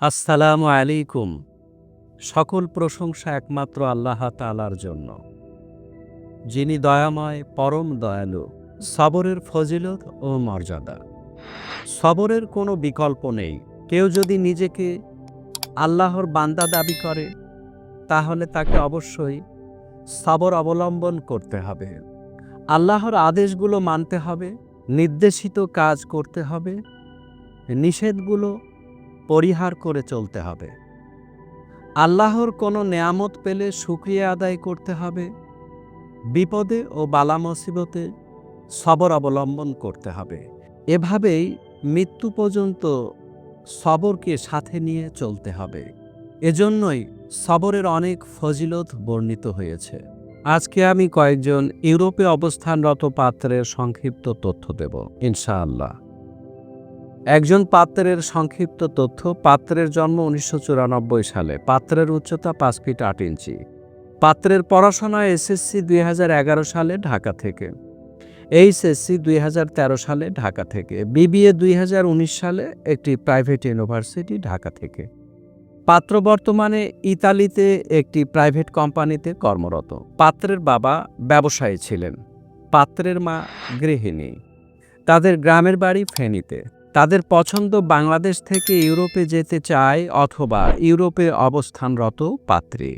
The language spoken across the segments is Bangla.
আসসালামু আলাইকুম। সকল প্রশংসা একমাত্র আল্লাহ তালার জন্য। যিনি দয়াময়, পরম দয়ালু, সবরের ফজিলত ও মর্যাদা। সবরের কোনো বিকল্প নেই। কেউ যদি নিজেকে আল্লাহর বান্দা দাবি করে, তাহলে তাকে অবশ্যই সবর অবলম্বন করতে হবে। আল্লাহর আদেশগুলো মানতে হবে, নির্দেশিত কাজ করতে হবে, নিষেধগুলো পরিহার করে চলতে হবে। আল্লাহর কোনো নেয়ামত পেলে সুক্রিয়া আদায় করতে হবে। বিপদে ও বালা মুসিবতে সবর অবলম্বন করতে হবে। এভাবেই মৃত্যু পর্যন্ত সবরকে সাথে নিয়ে চলতে হবে। এজন্যই সবরের অনেক ফজিলত বর্ণিত হয়েছে। আজকে আমি কয়েকজন ইউরোপে অবস্থানরত পাত্রের সংক্ষিপ্ত তথ্য দেব, ইনশাআল্লাহ। একজন পাত্রের সংক্ষিপ্ত তথ্য পাত্রের জন্ম উনিশশো চুরানব্বই সালে। পাত্রের উচ্চতা পাঁচ ফিট আট ইঞ্চি। পাত্রের পড়াশোনা এসএসসি দুই হাজার এগারো সালে ঢাকা থেকে। এইচএসসি দুই হাজার তেরো সালে ঢাকা থেকে। বিবিএ দুই হাজার উনিশ সালে একটি প্রাইভেট ইউনিভার্সিটি ঢাকা থেকে। পাত্র বর্তমানে ইতালিতে একটি প্রাইভেট কোম্পানিতে কর্মরত। পাত্রের বাবা ব্যবসায়ী ছিলেন। পাত্রের মা গৃহিণী। তাদের গ্রামের বাড়ি ফেনীতে। তাদের পছন্দ বাংলাদেশ থেকে ইউরোপে যেতে চায় অথবা ইউরোপে অবস্থানরত পাত্রী।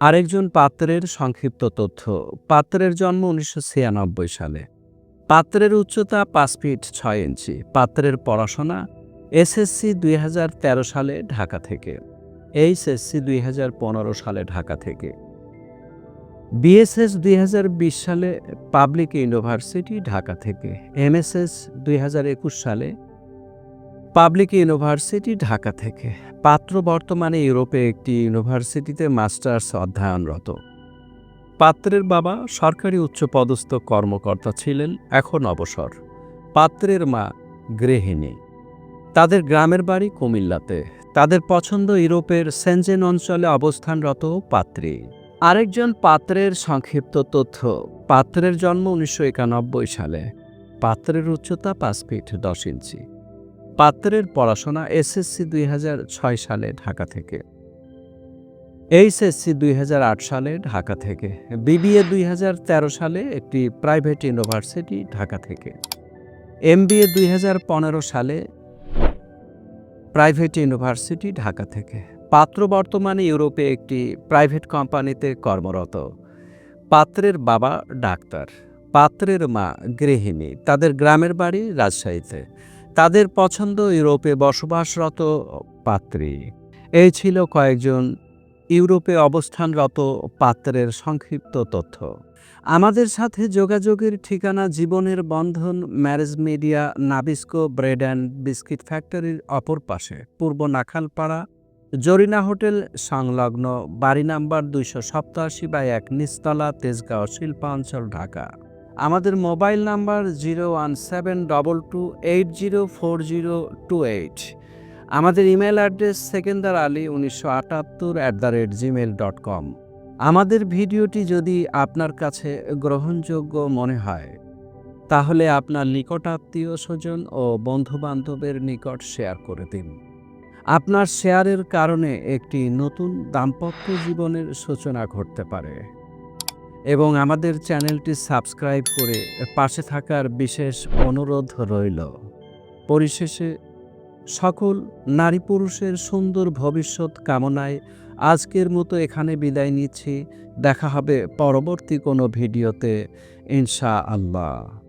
আরেকজন পাত্রের সংক্ষিপ্ত তথ্য। পাত্রের জন্ম উনিশশো ছিয়ানব্বই সালে। পাত্রের উচ্চতা পাঁচ ফিট ছয় ইঞ্চি। পাত্রের পড়াশোনা এসএসসি দুই হাজার তেরো সালে ঢাকা থেকে। এইচএসসি দুই হাজার পনেরো সালে ঢাকা থেকে। বিএসএস দুই হাজার বিশ সালে পাবলিক ইউনিভার্সিটি ঢাকা থেকে। এমএসএস দুই হাজার একুশ সালে পাবলিক ইউনিভার্সিটি ঢাকা থেকে। পাত্র বর্তমানে ইউরোপে একটি ইউনিভার্সিটিতে মাস্টার্স অধ্যয়নরত। পাত্রের বাবা সরকারি উচ্চপদস্থ কর্মকর্তা ছিলেন, এখন অবসর। পাত্রের মা গৃহিণী। তাদের গ্রামের বাড়ি কুমিল্লাতে। তাদের পছন্দ ইউরোপের সেনজেন অঞ্চলে অবস্থানরত পাত্রী। আরেকজন পাত্রের সংক্ষিপ্ত তথ্য। পাত্রের জন্ম উনিশশো একানব্বই সালে। পাত্রের উচ্চতা পাঁচ ফিট দশ ইঞ্চি। পাত্রের পড়াশোনা এসএসসি দুই হাজার ছয় সালে ঢাকা থেকে। এইচএসসি দুই হাজার আট সালে ঢাকা থেকে। বিবিএ দুই হাজার তেরো সালে একটি প্রাইভেট ইউনিভার্সিটি ঢাকা থেকে। এমবিএ দুই হাজার পনেরো সালে প্রাইভেট ইউনিভার্সিটি ঢাকা থেকে। পাত্র বর্তমানে ইউরোপে একটি প্রাইভেট কোম্পানিতে কর্মরত। পাত্রের বাবা ডাক্তার, পাত্রের মা গৃহিণী, তাদের গ্রামের বাড়ি রাজশাহীতে। তাদের পছন্দ ইউরোপে বসবাসরত পাত্রী। এই ছিল কয়েকজন ইউরোপে অবস্থানরত পাত্রের সংক্ষিপ্ত তথ্য। আমাদের সাথে যোগাযোগের ঠিকানা জীবনের বন্ধন marriage media Nabisco bread and biscuit ফ্যাক্টরির অপর পাশে, পূর্ব নাখালপাড়া, জরিনা হোটেল, সংলগ্ন বাড়ি নাম্বার দুইশো সপ্তাশি বাই এক নিস্তলা তেজগাঁও শিল্পাঞ্চল, ঢাকা। আমাদের mobile number zero one seven double two eight zero four zero two eight. আমাদের ইমেল অ্যাড্রেস সেকেন্দার আলী উনিশশো আটাত্তর at the rate gmail dot com. আমাদের ভিডিওটি যদি আপনার কাছে গ্রহণযোগ্য মনে হয়, তাহলে আপনার নিকটাত্মীয় স্বজন ও বন্ধুবান্ধবের নিকট শেয়ার করে দিন। আপনার শেয়ারের কারণে একটি নতুন দাম্পত্য জীবনের সূচনা ঘটতে পারে। এবং আমাদের চ্যানেলটি সাবস্ক্রাইব করে পাশে থাকার বিশেষ অনুরোধ রইল। পরিশেষে, সকল নারী পুরুষের সুন্দর ভবিষ্যৎ কামনায় আজকের মতো এখানে বিদায় নিচ্ছি। দেখা হবে পরবর্তী কোনো ভিডিওতে। ইনশা আল্লাহ